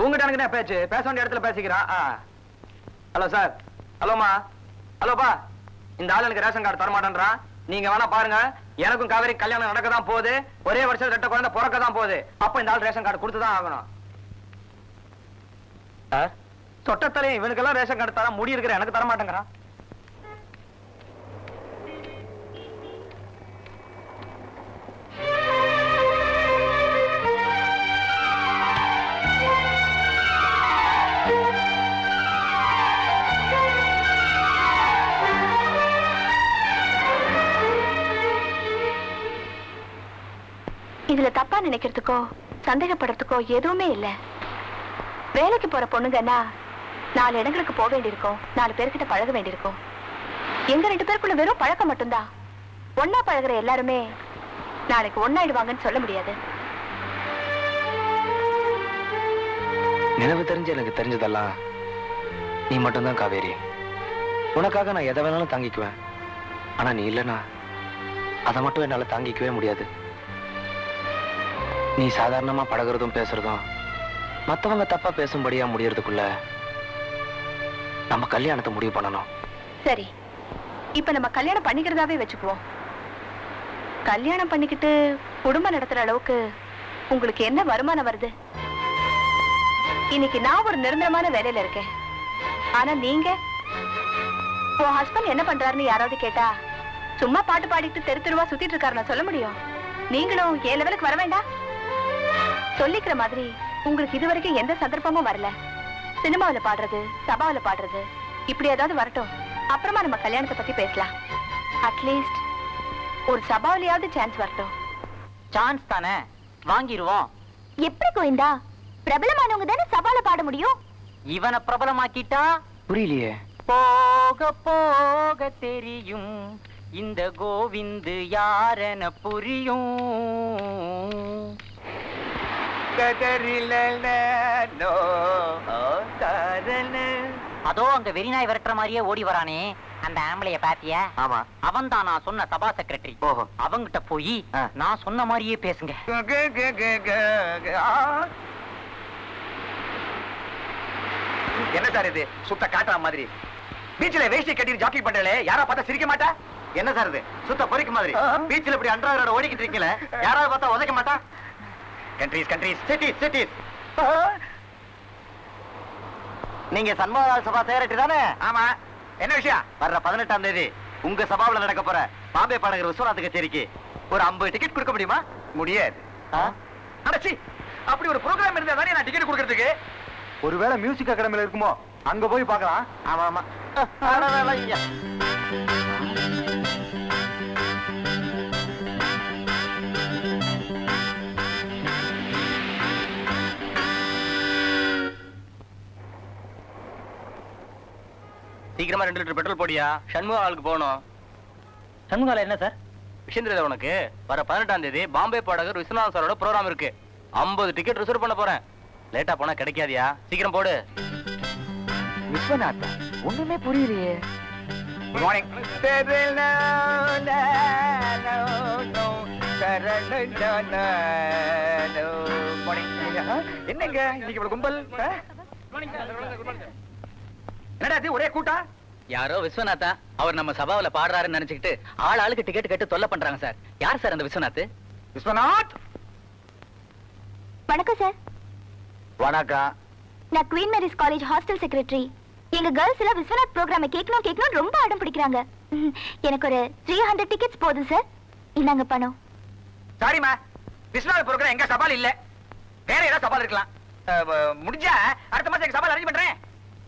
உங்ககிட்ட எனக்கு என்ன பேச்சு? பேச வேண்டிய இடத்துல பேசிக்கிறான் ஹலோ சார். ஹலோமா ஹலோப்பா. இந்த ஆள் எனக்கு ரேஷன் கார்டு தரமாட்டேன்றான் நீங்க வேணா பாருங்க. எனக்கும் காவேரி கல்யாணம் நடக்க தான் போகுது. ஒரே வருஷம் ரெட்ட குழந்தை பிறக்க தான் போகுது. அப்ப இந்த ஆள் ரேஷன் கார்டு கொடுத்து தான் ஆகணும் சார் இவனுக்கெல்லாம் ரேஷன் கார்டு தர முடி இருக்கிற எனக்கு தர இதுல தப்பா நினைக்கிறதுக்கோ சந்தேகப்படுறதுக்கோ எதுவுமே இல்ல. வேலைக்கு போற பொண்ணுங்கன்னா நாலு இடங்களுக்கு போக வேண்டியிருக்கும். நாலு பேர்கிட்ட பழக வேண்டியிருக்கும். எங்க ரெண்டு பேருக்குள்ள வெறும் பழக்கம் மட்டும்தான். ஒன்னா பழகுற எல்லாருமே நாளைக்கு ஒன்னாயிடுவாங்கன்னு சொல்ல முடியாது. நினைவு தெரிஞ்சு எனக்கு தெரிஞ்சதெல்லாம் நீ மட்டும்தான் காவேரி. உனக்காக நான் எதை வேணாலும் தாங்கிக்குவேன். ஆனா நீ இல்லைனா அதை மட்டும் என்னால தாங்கிக்கவே முடியாது. நீ சாதாரணமா பழகுறதும் பேசுறதும் மத்தவங்க தப்பா பேசும்படியா முடியறதுக்குள்ள நம்ம கல்யாணத்தை முடிவு பண்ணணும். சரி. இப்ப நம்ம கல்யாணம் பண்ணிக்கிறதாவே வச்சுக்குவோம். கல்யாணம் பண்ணிக்கிட்டு குடும்பம் நடத்துற அளவுக்கு உங்களுக்கு என்ன வருமானம் வருது? இன்னைக்கு நான் ஒரு நிரந்தரமான வேலையில இருக்கேன். ஆனா நீங்க? உன் ஹஸ்பண்ட் என்ன பண்றாருன்னு யாராவது கேட்டா சும்மா பாட்டு பாடிட்டு தெரு தெருவா சுத்திட்டு இருக்காரு நான் சொல்ல முடியும். நீங்களும் ஏ லெவலுக்கு வர வேண்டாம்? சொல்லிக்கிற மாதிரி உங்களுக்கு இது வரைக்கும் எந்த சந்தர்ப்பமும் வரல. சினிமாவுல பாடுறது சபாவுல பாடுறது இப்படி ஏதாவது வரட்டும். அப்புறமா நம்ம கல்யாணத்தை பத்தி பேசலாம். அட்லீஸ்ட் ஒரு சபாவிலையாவது சான்ஸ் வரட்டும். சான்ஸ் தானே? வாங்கிருவோம். எப்படி கோவிந்தா? பிரபலமானவங்க தானே சபால பாட முடியும்? இவனை பிரபலமாக்கிட்டா? புரியலையே. போக போக தெரியும். இந்த கோவிந்து யாரென புரியும். அதோ அங்க வெறிநாய் விரட்டுற மாதிரியே ஓடி வரானே. அந்த ஆம்பளைய பாத்தியா? ஆமா. அவன் தான் நான் சொன்ன சபா செக்ரட்டரி ஓஹோ. அவங்கிட்ட போய். நான் சொன்ன மாதிரியே பேசுங்க. என்ன சார் இது? சுத்த காட்டுற மாதிரி. பீச்ல வேஷ்டி கட்டி ஜாக்கி பண்றே யாரா பார்த்தா சிரிக்க மாட்டா? என்ன சார் இது? சுத்த பொறிக்க மாதிரி. பீச்ல இப்படி அன்றாட ஓடிக்கிட்டு இருக்கீங்களே. யாராவது பார்த்தா உதைக்க மாட்டா? கண்ட்ரீஸ் கண்ட்ரீஸ் சிட்டிஸ் சிட்டிஸ் நீங்க சண்முகராஜ் சபா செக்ரட்டரி தானே? ஆமா. என்ன விஷயம்? வர்ற பதினெட்டாம் தேதி உங்க சபாவுல நடக்க போற பாம்பே பாடகர் விஸ்வநாத் கச்சேரிக்கு ஒரு ஐம்பது டிக்கெட் கொடுக்க முடியுமா? முடியாது. அடச்சி அப்படி ஒரு ப்ரோக்ராம் இருந்தா தானே நான் டிக்கெட் கொடுக்கறதுக்கு? ஒருவேளை மியூசிக் அகாடமில இருக்குமோ? அங்க போய் பார்க்கலாம். ஆமா ஆமா. சீக்கிரமா ரெண்டு லிட்டர் பெட்ரோல் போடியா? சண்முக ஆளுக்கு போகணும். சண்முகால என்ன சார்? விஷயம் தெரியுதா உனக்கு? வர பதினெட்டாம் தேதி பாம்பே பாடகர் விஸ்வநாத் சாரோட ப்ரோக்ராம் இருக்கு. ஐம்பது டிக்கெட் ரிசர்வ் பண்ண போறேன். லேட்டா போனா கிடைக்காதியா? சீக்கிரம் போடு. விஸ்வநாத் ஒண்ணுமே புரியலையே. குட் மார்னிங் என்னங்க இன்னைக்கு இவ்வளவு கும்பல்? என்னடா இது ஒரே கூட்டா? யாரோ விஸ்வநாதா அவர் நம்ம சபாவுல பாடுறாருன்னு நினைச்சுக்கிட்டு ஆள் ஆளுக்கு டிக்கெட் கேட்டு தொல்லை பண்றாங்க சார். யார் சார் அந்த விஸ்வநாத் விஸ்வநாத்! வணக்கம் சார். வணக்கம். நான் Queen Mary's college hostel secretary. எங்க கேர்ள்ஸ் எல்லாம் விஸ்வநாத் ப்ரோக்ராமை கேட்கணும் கேட்கணும் ரொம்ப அடம் பிடிக்கிறாங்க. எனக்கு ஒரு த்ரீ ஹண்ட்ரட் டிக்கெட்ஸ் போதும் சார். இந்தாங்க பணம். சாரிமா விஸ்வநாத் ப்ரோக்ராம் எங்க சவால் இல்ல. வேற ஏதாவது சவால் இருக்கலாம். முடிஞ்சா அடுத்த மாசம் எங்க சவால் அரேஞ்ச் பண்றேன்.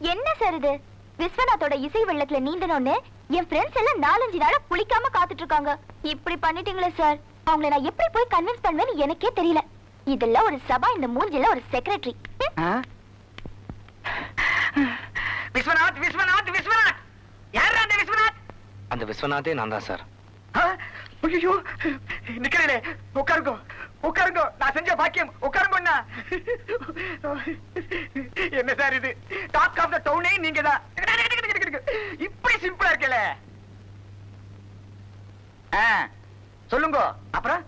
என்ன சார் இது? விஸ்வநாத்தோட இசை வெள்ளத்துல நீந்தணும்னு என் ஃப்ரெண்ட்ஸ் எல்லாம் நாலஞ்சு நாளா குளிக்காம காத்துட்டு இருக்காங்க இப்படி பண்ணிட்டீங்களே சார். அவங்கள நான் எப்படி போய் கன்வின்ஸ் பண்ணுவேன்னு எனக்கே தெரியல. இதெல்லாம் ஒரு சபா இந்த மூஞ்சில ஒரு செக்ரட்டரி விஸ்வநாத் விஸ்வநாத் விஸ்வநாத்! யாரா அந்த விஸ்வநாத்? அந்த விஸ்வநாதே நான் தான் சார். ஐயோ நிக்கிறே உட்காருங்க. உட்காருங்க நான் செஞ்ச பாக்கியம். உட்காருங்கண்ணா என்ன சார் இது? டாக் ஆஃப் த டவுனே நீங்க தான். இப்படி சிம்பிளா இருக்கல சொல்லுங்க. அப்புறம்?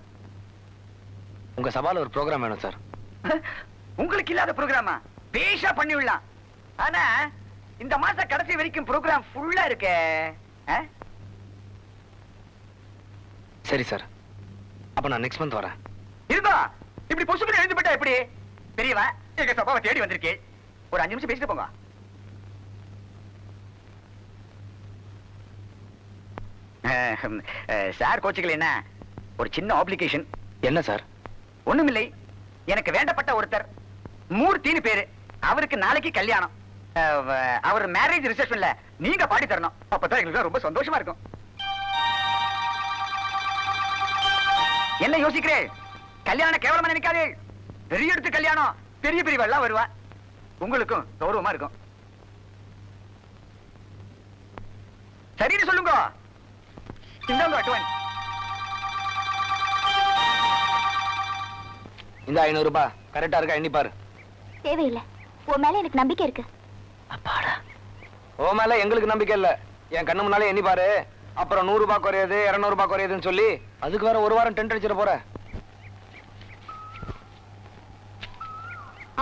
உங்க சபால ஒரு ப்ரோக்ராம் வேணும் சார். உங்களுக்கு இல்லாத ப்ரோக்ராமா பேஷா பண்ணி விடலாம் ஆனா இந்த மாச கடைசி வரைக்கும் ப்ரோக்ராம் ஃபுல்லா இருக்கே? சரி சார். அப்ப நான் நெக்ஸ்ட் மந்த் வரேன். இருந்தா இப்படி பொசுக்கு எழுந்து போட்டா எப்படி? பெரியவா எங்க சபாவை தேடி வந்திருக்கேன் ஒரு அஞ்சு நிமிஷம் பேசிட்டு போங்க. சார் கோச்சுக்கல என்ன? ஒரு சின்ன ஆப்ளிகேஷன் என்ன சார்? ஒண்ணுமில்லை. எனக்கு வேண்டப்பட்ட ஒருத்தர். மூர்த்தின்னு பேரு. அவருக்கு நாளைக்கு கல்யாணம். அவர் மேரேஜ் ரிசப்ஷன்ல நீங்க பாடி தரணும். அப்பதான் எங்களுக்கு ரொம்ப சந்தோஷமா இருக்கும். என்ன யோசிக்கிறே? கல்யாணம் கேவலமா நினைக்காதே. பெரிய எடுத்து கல்யாணம் பெரிய பெரியவெல்லாம் வருவா. உங்களுக்கும் கௌரவமா இருக்கும். சரின்னு சொல்லுங்க. இந்தாங்க அட்வான்ஸ் இந்த ஐநூறு ரூபாய் கரெக்டா இருக்கா எண்ணி பாரு. தேவையில்லை. உன் மேல எனக்கு நம்பிக்கை இருக்கு. அப்பாடா. ஓ மேல எங்களுக்கு நம்பிக்கை இல்ல. என் கண்ணு முன்னாலே எண்ணி பாரு. அப்புறம் நூறு ரூபாய் குறையுது இருநூறு ரூபாய் குறையுதுன்னு சொல்லி அதுக்கு வேற ஒரு வாரம் டென்ட் அடிச்சிட போற.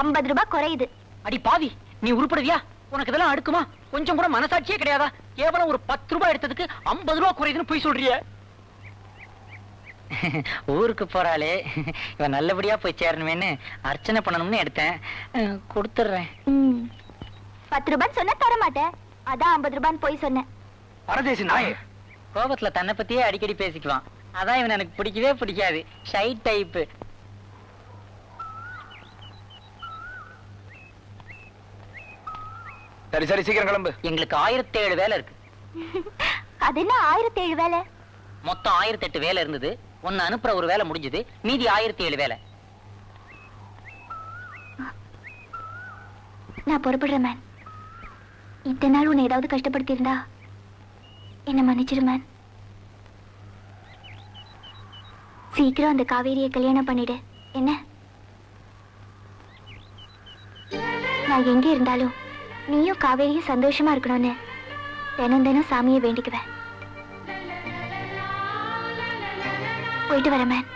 ஐம்பது ரூபாய் குறையுது. அடி பாவி நீ உருப்படுவியா? உனக்கு இதெல்லாம் அடுக்குமா? கொஞ்சம் கூட மனசாட்சியே கிடையாதா? கேவலம் ஒரு பத்து ரூபாய் எடுத்ததுக்கு ஐம்பது ரூபாய் குறையுதுன்னு போய் சொல்றிய. ஊருக்கு போறாளே. இவன் நல்லபடியா போய் சேரணுமேன்னு அர்ச்சனை பண்ணணும்னு எடுத்தேன். கொடுத்துடுறேன். பத்து ரூபான்னு சொன்னா தர மாட்டேன். அதான் ஐம்பது ரூபான்னு போய் சொன்னேன். பரதேசி நாயே கோபத்துல தன்னை பத்தியே அடிக்கடி பேசிக்குவான். அதான் இவன் எனக்கு பிடிக்கவே பிடிக்காது. ஷை டைப்பு சரி சரி சீக்கிரம் கிளம்பு. எங்களுக்கு ஆயிரத்தி ஏழு வேலை இருக்கு. அது என்ன ஆயிரத்தி ஏழு வேலை? மொத்தம் ஆயிரத்தி எட்டு வேலை இருந்தது. ஒன்னு அனுப்புற ஒரு வேலை முடிஞ்சது. மீதி ஆயிரத்தி ஏழு வேலை. நான் பொறுப்படுறேன் மேன் இத்தனை நாள் உன்னை ஏதாவது கஷ்டப்படுத்தியிருந்தா என்ன மன்னிச்சிரு மேன் சீக்கிரம் அந்த காவேரியை கல்யாணம் பண்ணிடு. என்ன? நான் எங்க இருந்தாலும் நீயும் காவேரியும் சந்தோஷமா இருக்கணும்னு தினம் தினம் சாமியை வேண்டிக்குவேன் போயிட்டு வரேன் மேன்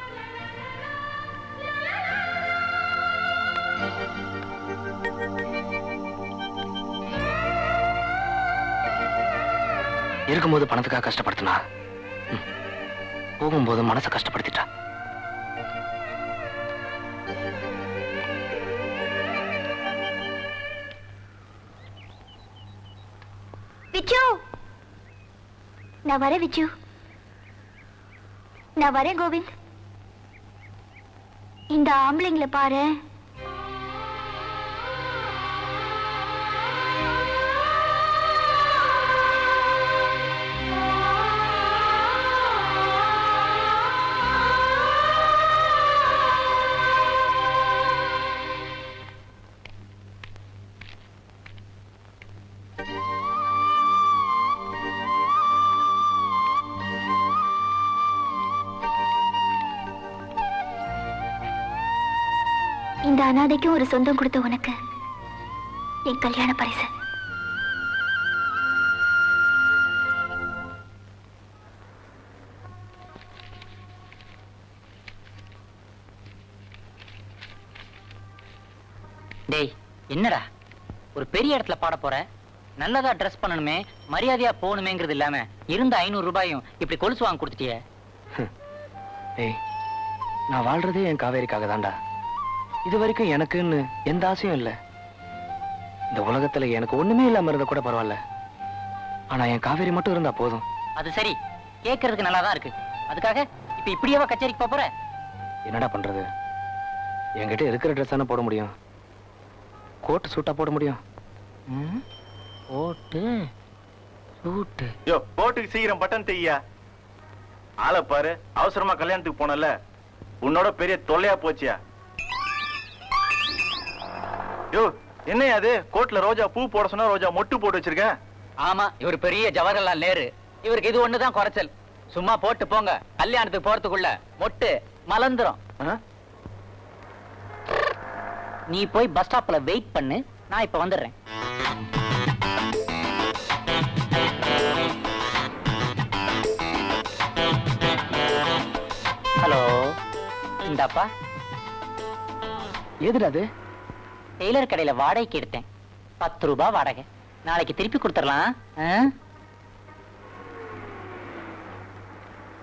இருக்கும்போது பணத்துக்காக கஷ்டப்படுத்தினா போகும்போது மனசை கஷ்டப்படுத்திட்டா. நான் வரேன் விஜு. நான் வரேன் கோவிந்த். இந்த ஆம்பளைங்களை பாரு. அனாதைக்கும் ஒரு சொந்தம் கொடுத்த உனக்கு என் கல்யாண பரிசு. டேய் என்னடா? ஒரு பெரிய இடத்துல பாட போற? நல்லதா ட்ரெஸ் பண்ணணுமே மரியாதையா போகணுமேங்கிறது இல்லாம இருந்த ஐநூறு ரூபாயும் இப்படி கொலுசு வாங்கி கொடுத்துட்டியே? நான் வாழ்றதே என் காவேரிக்காக தான்டா இது வரைக்கும் எனக்குன்னு எந்த ஆசையும் இல்ல. இந்த உலகத்துல எனக்கு ஒண்ணுமே இல்லாம இருந்தா கூட பரவாயில்ல. ஆனா என் காவேரி மட்டும் இருந்தா போதும். அது சரி. கேட்கறதுக்கு நல்லா தான் இருக்கு. அதுக்காக இப்ப இப்படியேவா கச்சேரிக்கு போற? என்னடா பண்றது? என்கிட்ட இருக்கிற ட்ரெஸ் தானே போட முடியும். கோட் சூட்டா போட முடியும். ம்? ஓட்டு சூட்டு யோ போட்டுக்கு சீக்கிரம் பட்டன் தையா ஆளை பாரு அவசரமா கல்யாணத்துக்கு போனல உன்னோட பெரிய தொல்லையா போச்சியா? யோ என்னையா அது? கோட்ல ரோஜா பூ போட சொன்னா ரோஜா மொட்டு போட்டு வச்சிருக்க? ஆமா இவர் பெரிய ஜவஹர்லால் நேரு. இவருக்கு இது ஒண்ணுதான் குறைச்சல். சும்மா போட்டு போங்க கல்யாணத்துக்கு போறதுக்குள்ள மொட்டு மலந்துரும்? நீ போய் பஸ் ஸ்டாப்ல வெயிட் பண்ணு நான் இப்ப வந்துடுறேன். ஹலோ இந்தாப்பா. எதுடா அது? டெய்லர் கடையில வாடகைக்கு எடுத்தேன். பத்து ரூபாய் வாடகை. நாளைக்கு திருப்பி கொடுத்துடலாம். ஆ?